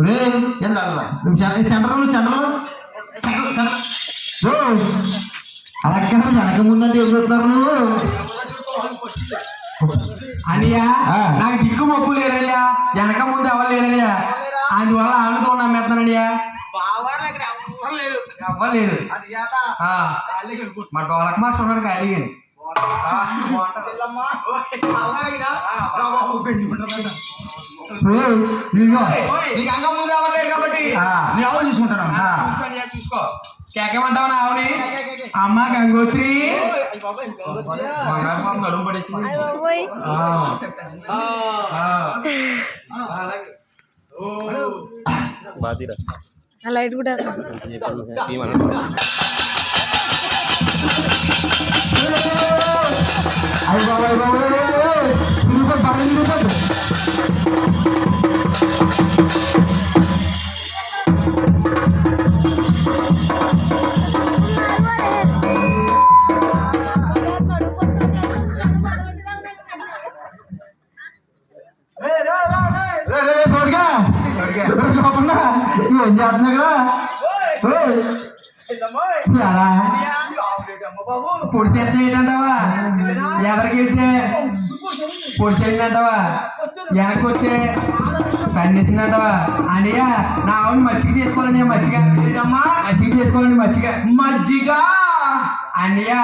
రే వెళ్దా centre centre అలా కదా వెనక ముందంటే ఏం పెడుతున్నారు నువ్వు? అనియా. నాకు దిక్కు మొప్పు లేరనియా వెనక ముందు ఎవరు లేరనియా? అందువల్ల ఆవిడతో నమ్మేస్తున్నానయ్యా ఎవ్వరు లేరు. ఆ. మా డోలక్ మాస్టర్ ఉన్నాడు ఖాళీ కానీ రే, ఇదిగో నీకు అంగం ముందు ఎవరు లేరు కాబట్టి ఆ. నీ ఎవరు చూసుకుంటాను ఆ. చూసుకోండి చూసుకో కేకేమంటావు నా ఆవుని అమ్మ గంగోత్రి బంగారు పాప నడుము పడేసింది పోయి ఆ. ఆ. అలాగే. ఓ. బాధీరా ఆ లైట్ కూడా అయ్య బాబు అయ్య బాబు లోపల. ఏం చేస్తున్నా. ఎలా? పొడి చేస్తే ఏంటంటావా ఎదరికి వెళ్తే పొడి చేసిందంటావా వెనక్కి వస్తే పనిచేసిందంటావా అనియా నా ఆవుని మజ్జిగ చేసుకోవాలని మజ్జిగ మజ్జిగ చేసుకోవాలండి మజ్జిగ మజ్జిగ అనియా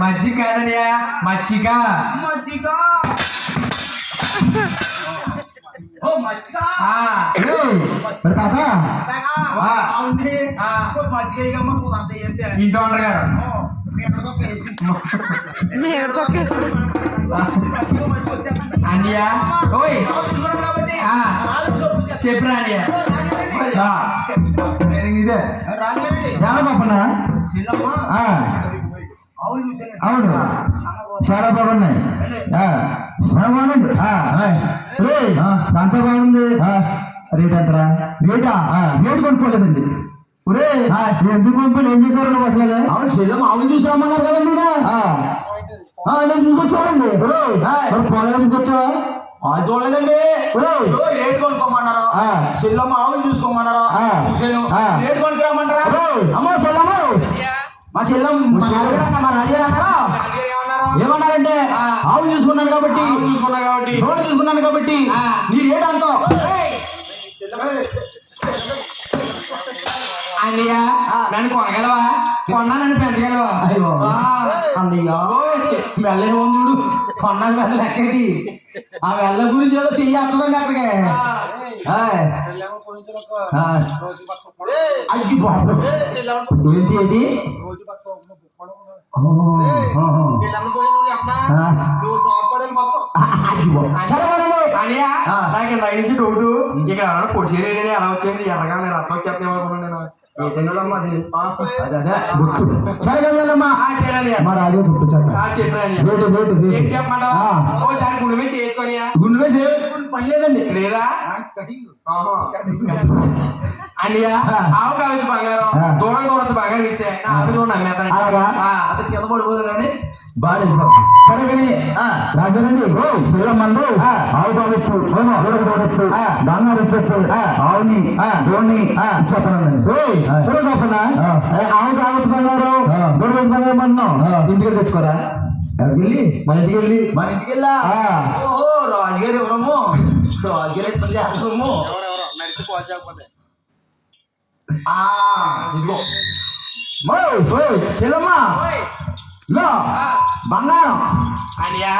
మజ్జిగ కాదనియా మజ్జిగ మజ్జిగ తాత ఆ, ఆ, ఇంటి ఓనర్ గారు మేము చొక్కేసాడు అనియా ఓయ్ ఆ, చెప్పురా అనియా ఆ, ఇదే ఆ, అవును చాలా బాగున్నాయి. బాగుంది అంతా బాగుంది. రేట్ ఎంతరా? రేటా? ఆ, రేట్ కొనుక్కోలేదండి. ఒరే ఎందుకు కొనుక్కొని ఏం చేశారు నువ్వు అసలు? అవును శరీరం ఆవులు చూసామన్నారు కదండి నేను తీసుకొచ్చానండి ఒరే పొలం తీసుకొచ్చావా? అది చూడలేదండి. రేట్ కొనుక్కోమన్నారా? ఆ. చెల్లమ్మ ఆవులు చూసుకోమన్నారా? ఆ. చూసాను. ఆ. రేట్ కొనుక్కురామంటారా? అమ్మో చెల్లమ్మ. మా చెల్లం మా రాజుగారు అన్నారా? ఏమన్నారంటే. ఆవు చూసుకున్నాను కాబట్టి ఆవులు చూసుకున్నా కాబట్టి రోడ్డు తీసుకున్నాను కాబట్టి రేట్ అంతా అన్నయ్య నన్ను కొనగలవా? కొన్నా నన్ను పెంచగలవా? అయ్యో. అన్నయ్య వెళ్ళే చూడు కొన్నాను వెళ్ళ ఎక్కడి ఆ వెళ్ళ గురించి ఏదో చెయ్యేస్తుందండి అక్కడికి. అయ్యి బాబు ఏంటి ఏంటి? ఇక్కడ ఎవరైనా పొడి చేయలేదని ఎలా వచ్చింది ఎర్రగా నేను రక్తం వచ్చేస్తాను అనుకున్నాను నేను ఏంటంటే అది. ఓసారి గుండె మీద చేసుకొని గుండె మీద చేసుకుని పని లేదండి లేదా ఆ. ఆవు కావచ్చు బంగారం. దూరం దూరం బంగారం ఇస్తే ఆవిడ కూడా అది కింద పడిపోదు కానీ బాగా సరే కానీ రాజానండి చెల్ల మందు ఆవు తోడెత్తు గొడవ తోడెత్తు బంగారు చెట్టు ఆవుని దోణి చెప్పనండి కూడా చెప్పనా ఆవు కావచ్చు బంగారం గొడవ బంగారం అంటున్నాం ఇంటికి తెచ్చుకోరా? ఎక్కడికి వెళ్ళి మా ఇంటికి వెళ్ళి మన ఇంటికి వెళ్ళా రాజుగారు ఎవరమ్మో? రాజుగారు ఆ, ఇదిగో. చెల్లమ్మ. లో. బంగారం. అనియా.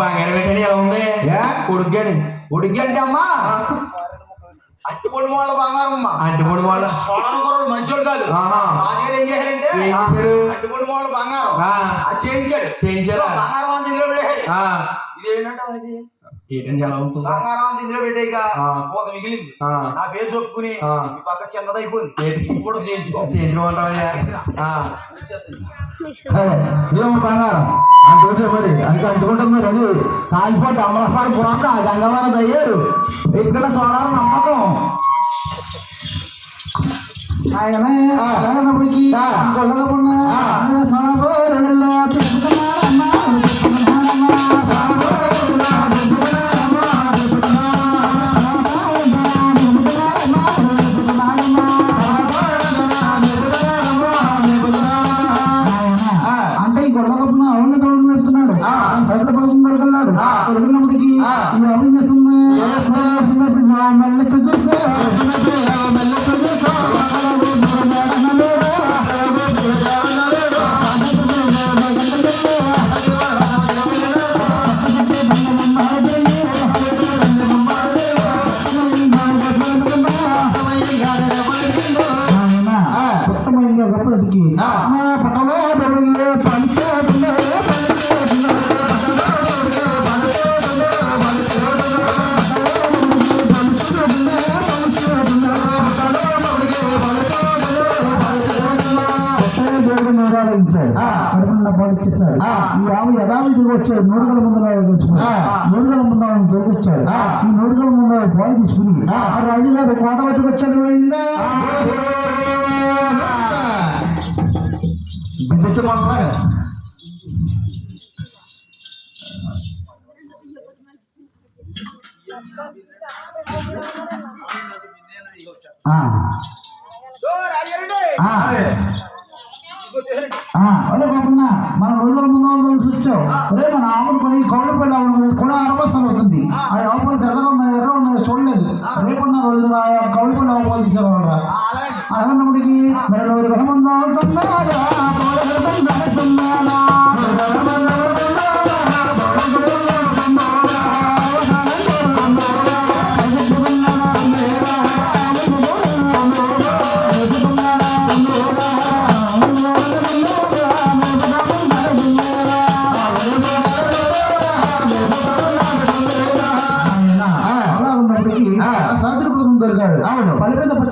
బంగారం పెట్టని ఎలా ఉంది? ఉడుగ్గాని ఉడికి అంటే అమ్మా? అట్టి పొడి వాళ్ళ బంగారం అమ్మా. అట్టి పొడి వాళ్ళ సోడన కొరడు మంచోడు కాదు. రాజుగారు ఏం చేశారంటే ఏం చేశారు? అట్టి పొడి వాళ్ళ బంగారం. చేయించాడు. చేయించారా? బంగారం అంత ఇందులో పెట్టాడు ఏంటంటే అది ఏంటండి ఎలా ఉంది చూసా బంగారం అంత ఇందులో పెట్టాయిక ఆ. పోత మిగిలింది. ఆ. నా పేరు చెప్పుకుని ఆ. ఈ పక్క చిన్నదైపోయింది ఏంటి? ఇప్పుడు చేయించుకో. చేయించమంటావా ఏమో బంగారం అంటుంటే మరి అది అంటుకుంటుంది మరి అది. కాలిపోతే అమలపాడు పోక ఆ గంగవారం అయ్యారు. ఇక్కడ సోడాలు నమ్మకం. நீங்க வெப்பத்துக்கு நான் பண்ணவே பண்ணுங்க பண்ண పంపించేశారు ఈ ఆమె యథావిధిగా నూరుగల ముందర ఈ నూరుగల ముందర పోయి తీసుకుని ఆ రాజుగారు కోట పట్టుకొచ్చాడు బిడ్డించమన్నాగా ఆ. ఆ. ఆ, అదే కాకుండా మన రోజుల ముందు కలిసి వచ్చావు అదే మన ఆవులు పని కౌలు పళ్ళు ఆవులు కూడా అరవసాలు అవుతుంది. ఆ ఆవు పళ్ళు తెల్లగా ఉన్నాయి ఎర్ర ఉన్నాయి చూడలేదు. రేపున్న రోజున ఆ కౌలు పళ్ళు ఆవు పాలు తీసేవాళ్ళ అలాగన్నప్పటికీ మరి రోజు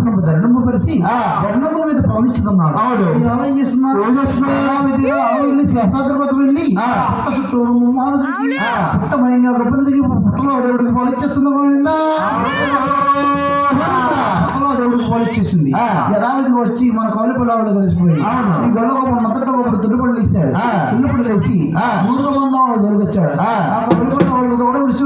పచ్చిన దండము పరిచి దండము మీద ఆవు ఏం ఆవు వెళ్ళి శాస్త్రపతి వెళ్ళి. పుట్ట చుట్టూ మాలు తిరిగి, పుట్ట మయంగా గొప్పలు దిగి పుట్టలో దేవుడికి పుట్టలో దేవుడికి పాలు ఇచ్చేసింది. ఆ. యథావిధిగా వచ్చి మన కౌలి పిల్లవాళ్ళు కలిసిపోయింది అవును. ఈ గొప్ప మొదట ఒకటి తుడిపళ్ళు ఇచ్చాడు. తుడిపళ్ళు వేసి ఆ. మూడు మంది వాళ్ళు దొరికొచ్చాడు ఆ. ఆ కౌలి పిల్లవాళ్ళు కూడా విడిచి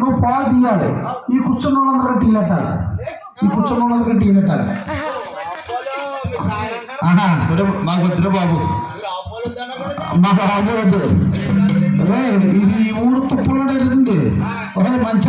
నువ్వు పాలు తీయాలి. ఈ కూర్చున్న వాళ్ళందరూ టీ పెట్టాలి ఈ కూర్చున్న వాళ్ళందరూ టీ వద్దు, మాకు వద్దురా బాబు. మాకు ఆవు వద్దు. ఇది ఈ ఊరు తుప్పలు ఉంది ఒరే మంచి